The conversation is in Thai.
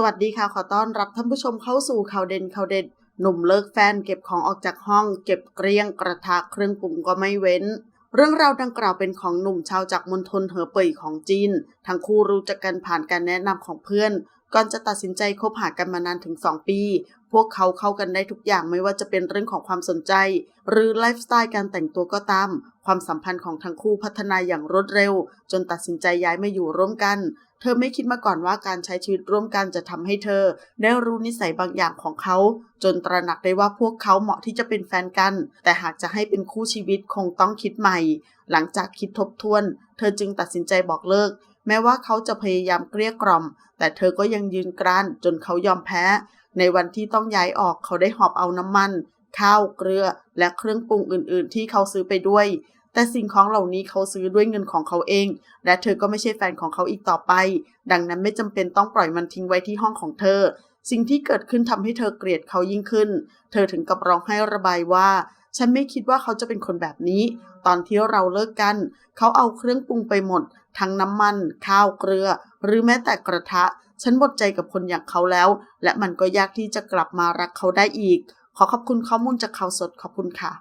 สวัสดีค่ะ ขอต้อนรับท่านผู้ชมเข้าสู่ข่าวเด่นข่าวเด็ดหนุ่มเลิกแฟนเก็บของออกจากห้อง เก็บเกลี้ยงกระทะเครื่องปรุงก็ไม่เว้น เรื่องราวดังกล่าวเป็นของหนุ่มชาวจากมณฑลเหอเป่ยของจีน ทั้งคู่รู้จักกันผ่านการแนะนำของเพื่อน ก่อนจะตัดสินใจคบหากันมานานถึง 2 ปี พวกเขาเข้ากันได้ทุกอย่างไม่ว่าจะเป็นเรื่องของความสนใจ หรือไลฟ์สไตล์การแต่งตัวก็ตาม ความสัมพันธ์ของทั้งคู่พัฒนาอย่างรวดเร็ว จนตัดสินใจย้ายมาอยู่ร่วมกัน เธอไม่คิดมาก่อนว่าการใช้ชีวิตร่วมกันจะทำให้เธอ ได้รู้นิสัยบางอย่างของเขา จนตระหนักได้ว่าพวกเขาเหมาะที่จะเป็นแฟนกัน แต่หากจะให้เป็นคู่ชีวิตคงต้องคิดใหม่ หลังจากคิดทบทวน เธอจึงตัดสินใจบอกเลิก แม้ว่าเขาจะพยายามเกลี้ยกล่อม แต่เธอก็ยังยืนกรานจนเขายอมแพ้ ในวันที่ต้องย้ายออกเขาได้หอบเอาน้ำมัน ข้าวเกลือ และเครื่องปรุงอื่น ๆ ที่เขาซื้อไปด้วย แต่สิ่งของเหล่านี้เขาซื้อด้วยเงินของเขาเอง และเธอก็ไม่ใช่แฟนของเขาอีกต่อไป ดังนั้นไม่จำเป็นต้องปล่อยมันทิ้งไว้ที่ห้องของเธอ สิ่งที่เกิดขึ้นทำให้เธอเกลียดเขายิ่งขึ้น เธอถึงกับร้องไห้ระบายว่า ฉันไม่คิดว่าเขาจะเป็นคนแบบนี้ ตอนที่เราเลิกกัน เขาเอาเครื่องปรุงไปหมด ทั้งน้ำมัน ข้าวเกลือ หรือแม้แต่กระทะ ฉันหมดใจกับคนอย่างเขาแล้ว และมันก็ยากที่จะกลับมารักเขาได้อีก ขอขอบคุณข้อมูลจากข่าวสดขอบคุณค่ะ